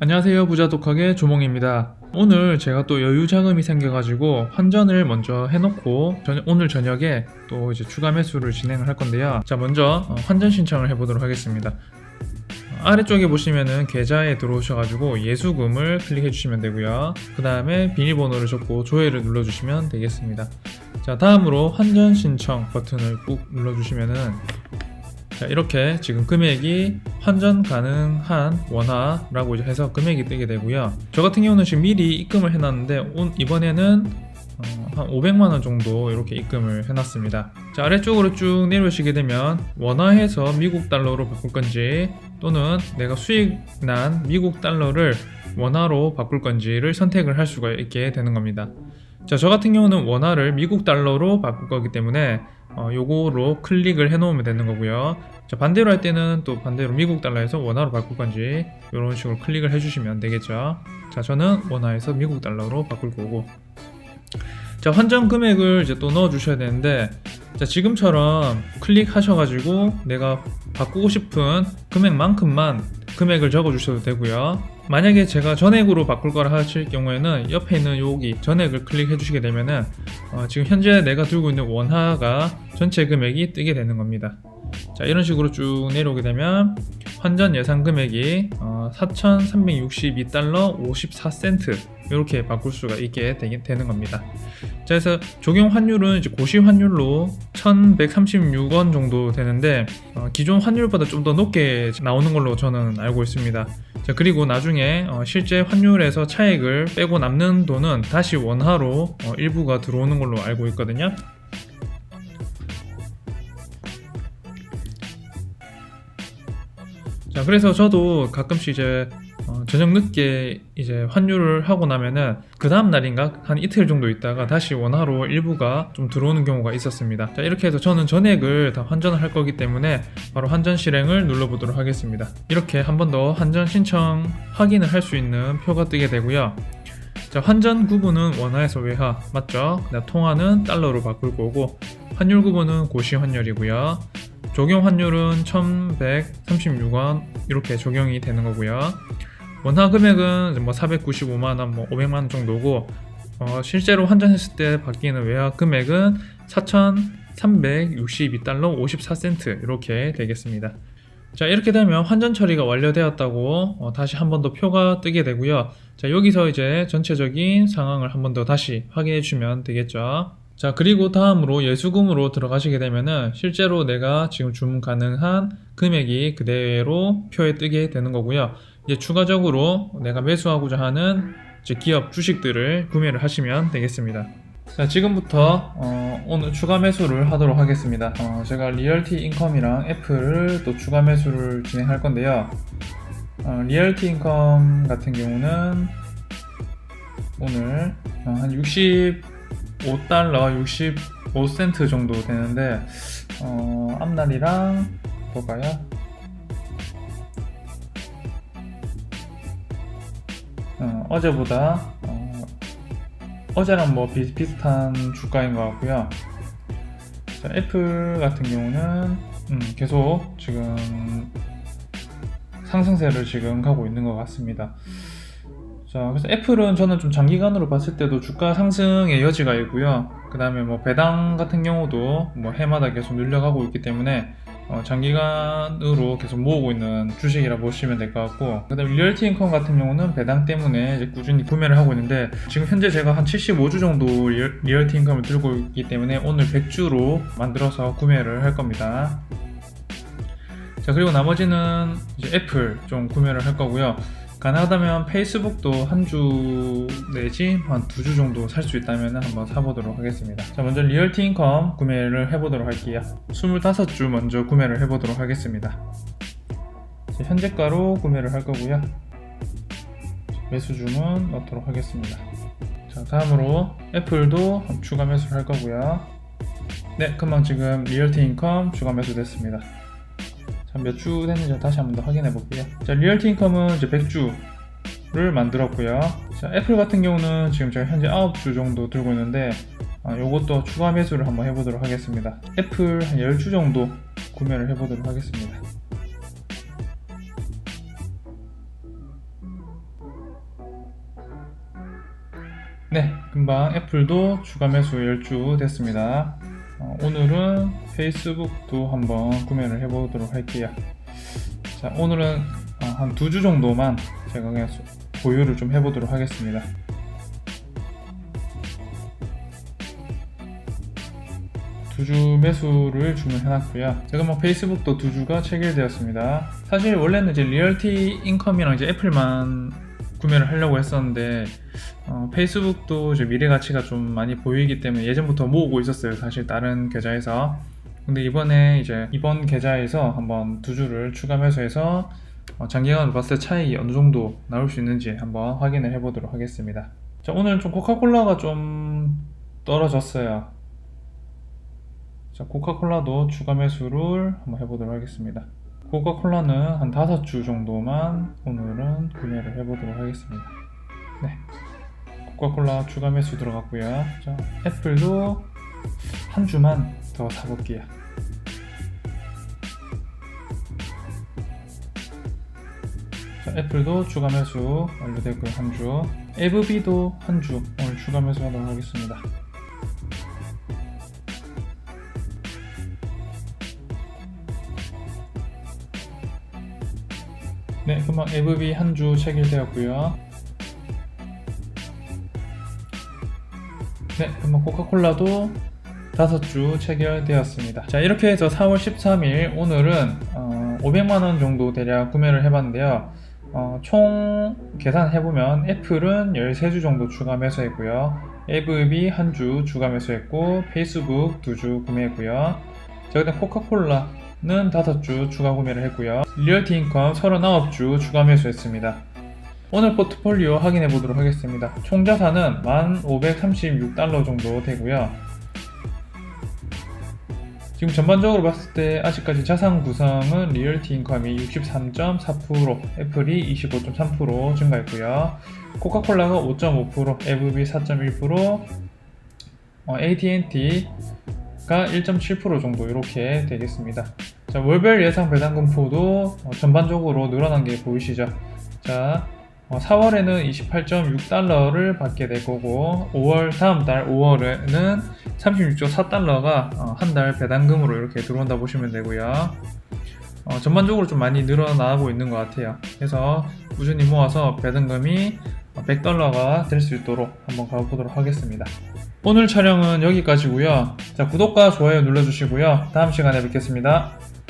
안녕하세요 부자독학의 조몽입니다. 오늘 제가 또 여유 자금이 생겨가지고 환전을 먼저 해놓고 저- 오늘 저녁에 또 이제 추가 매수를 진행을 할 건데요. 자 먼저 어, 환전 신청을 해보도록 하겠습니다. 어, 아래쪽에 보시면은 계좌에 들어오셔가지고 예수금을 클릭해 주시면 되고요. 그 다음에 비밀번호를 적고 조회를 눌러주시면 되겠습니다. 자 다음으로 환전 신청 버튼을 꾹 눌러주시면은 자, 이렇게 지금 금액이 환전 가능한 원화라고 해서 금액이 뜨게 되고요. 저 같은 경우는 지금 미리 입금을 해놨는데 온- 이번에는 어, 한 500만 원 정도 이렇게 입금을 해놨습니다. 자 아래쪽으로 쭉 내려오시게 되면 원화에서 미국 달러로 바꿀 건지 또는 내가 수익 난 미국 달러를 원화로 바꿀 건지를 선택을 할 수가 있게 되는 겁니다. 자, 저 같은 경우는 원화를 미국 달러로 바꿀 거기 때문에 어, 요거로 클릭을 해 놓으면 되는 거고요. 자, 반대로 할 때는 또 반대로 미국 달러에서 원화로 바꿀 건지 이런 식으로 클릭을 해 주시면 되겠죠. 자, 저는 원화에서 미국 달러로 바꿀 거고. 자, 환전 금액을 이제 또 넣어 주셔야 되는데 자, 지금처럼 클릭하셔가지고 내가 바꾸고 싶은 금액만큼만 금액을 적어 주셔도 되고요. 만약에 제가 전액으로 바꿀 거라 하실 경우에는 옆에 있는 여기 전액을 클릭해 주시게 되면은 어, 지금 현재 내가 들고 있는 원화가 전체 금액이 뜨게 되는 겁니다. 자 이런 식으로 쭉 내려오게 되면 환전 예상 금액이 어, 4,362달러 54센트 이렇게 바꿀 수가 있게 되게 되는 겁니다. 자 그래서 적용 환율은 이제 고시 환율로 1,136원 정도 되는데 어, 기존 환율보다 좀 더 높게 나오는 걸로 저는 알고 있습니다. 자 그리고 나중에 어, 실제 환율에서 차액을 빼고 남는 돈은 다시 원화로 어, 일부가 들어오는 걸로 알고 있거든요. 자 그래서 저도 가끔씩 이제 어, 저녁 늦게 이제 환율을 하고 나면은 그 다음 날인가 한 이틀 정도 있다가 다시 원화로 일부가 좀 들어오는 경우가 있었습니다. 자 이렇게 해서 저는 전액을 다 환전을 할 거기 때문에 바로 환전 실행을 눌러보도록 하겠습니다. 이렇게 한 번 더 환전 신청 확인을 할 수 있는 표가 뜨게 되고요. 자 환전 구분은 원화에서 외화 맞죠? 통화는 달러로 바꿀 거고 환율 구분은 고시 환율이고요. 적용 환율은 1,136원 이렇게 적용이 되는 거고요. 원화 금액은 뭐 495만 원, 뭐 500만 원 정도고 어, 실제로 환전했을 때 바뀌는 외화 금액은 4,362달러 54센트 이렇게 되겠습니다. 자 이렇게 되면 환전 처리가 완료되었다고 어, 다시 한 번 더 표가 뜨게 되고요. 자 여기서 이제 전체적인 상황을 한 번 더 다시 확인해 주시면 되겠죠. 자 그리고 다음으로 예수금으로 들어가시게 되면은 실제로 내가 지금 주문 가능한 금액이 그대로 표에 뜨게 되는 거고요. 이제 추가적으로 내가 매수하고자 하는 기업 주식들을 구매를 하시면 되겠습니다. 자 지금부터 어, 오늘 추가 매수를 하도록 하겠습니다. 어, 제가 리얼티 인컴이랑 애플을 또 추가 매수를 진행할 건데요. 어, 리얼티 인컴 같은 경우는 오늘 어, 한 65달러 65센트 정도 되는데 어, 앞날이랑 볼까요? 어, 어제보다 어, 어제랑 뭐 비, 비슷한 주가인 것 같고요. 자, 애플 같은 경우는 음, 계속 지금 상승세를 지금 가고 있는 것 같습니다. 자, 그래서 애플은 저는 좀 장기간으로 봤을 때도 주가 상승의 여지가 있고요. 그 다음에 뭐 배당 같은 경우도 뭐 해마다 계속 늘려가고 있기 때문에 어, 장기간으로 계속 모으고 있는 주식이라 보시면 될 것 같고 그 다음에 리얼티 인컴 같은 경우는 배당 때문에 꾸준히 구매를 하고 있는데 지금 현재 제가 한 75주 정도 리얼, 리얼티 인컴을 들고 있기 때문에 오늘 100주로 만들어서 구매를 할 겁니다 자 그리고 나머지는 이제 애플 좀 구매를 할 거고요 가능하다면 페이스북도 한 주 내지 한 두 주 정도 살 수 있다면 한번 사보도록 하겠습니다. 자, 먼저 리얼티 인컴 구매를 해보도록 할게요. 25주 먼저 구매를 해보도록 하겠습니다. 자, 현재가로 구매를 할 거고요. 매수 주문 넣도록 하겠습니다. 자, 다음으로 애플도 추가 매수를 할 거고요. 네, 금방 지금 리얼티 인컴 추가 매수 됐습니다. 몇 주 됐는지 다시 한번 더 확인해 볼게요. 자, 리얼티 인컴은 이제 100주 를 만들었고요. 자, 애플 같은 경우는 지금 제가 현재 9주 정도 들고 있는데 아, 이것도 추가 매수를 한번 해보도록 하겠습니다. 애플 한 10주 정도 구매를 해보도록 하겠습니다. 네, 금방 애플도 추가 매수 10주 됐습니다. 어, 오늘은 페이스북도 한번 구매를 해보도록 할게요. 자, 오늘은 어, 한두 주 정도만 제가 그냥 소- 보유를 좀 해보도록 하겠습니다. 두주 매수를 주문해놨고요. 제가 뭐 페이스북도 두 주가 체결되었습니다. 사실 원래는 이제 리얼티 인컴이랑 이제 애플만 구매를 하려고 했었는데 어, 페이스북도 이제 미래 가치가 좀 많이 보이기 때문에 예전부터 모으고 있었어요. 사실 다른 계좌에서. 근데 이번에 이제 이번 계좌에서 한번 두 주를 추가 매수해서 어, 장기간으로 봤을 때 차익이 어느 정도 나올 수 있는지 한번 확인을 해보도록 하겠습니다. 자, 오늘 좀 코카콜라가 좀 떨어졌어요. 자, 코카콜라도 추가 매수를 한번 해보도록 하겠습니다. 코카콜라는 한 다섯 주 정도만 오늘은 구매를 해보도록 하겠습니다. 네. 코카콜라 추가 매수 들어갔고요. 자, 애플도 한 주만 더 사볼게요. 자, 애플도 추가 매수 완료됐고요. 한 주. 에브비도 한 주 오늘 추가 매수하도록 하겠습니다. 네, 금방 에브비 한 주 체결되었고요. 네, 금방 코카콜라도 다섯 주 체결되었습니다. 자, 이렇게 해서 4월 13일 오늘은 어, 500만 원 정도 대략 구매를 해봤는데요. 어, 총 계산해보면 애플은 13주 정도 추가 매수했고요. 에브비 한 주 추가 매수했고 페이스북 두 주 구매했고요. 자, 그다음 코카콜라 는 다섯 주 추가 구매를 했고요. 리얼티 인컴 39주 추가 매수했습니다. 오늘 포트폴리오 확인해 보도록 하겠습니다. 총 자산은 1,536달러 정도 되고요. 지금 전반적으로 봤을 때 아직까지 자산 구성은 리얼티 인컴이 63.4%, 애플이 25.3% 증가했고요. 코카콜라가 5.5%, 에브비 4.1%, 어, AT&T 가 1.7% 정도 이렇게 되겠습니다. 자, 월별 예상 배당금 포도 어, 전반적으로 늘어난 게 보이시죠? 자, 어, 4월에는 28.6달러를 받게 될 거고 5월 다음 달 5월에는 36.4달러가 어, 한달 배당금으로 이렇게 들어온다 보시면 되고요. 어, 전반적으로 좀 많이 늘어나고 있는 것 같아요. 그래서 꾸준히 모아서 배당금이 100달러가 될 수 있도록 한번 가보도록 하겠습니다. 오늘 촬영은 여기까지고요. 자, 구독과 좋아요 눌러주시고요. 다음 시간에 뵙겠습니다.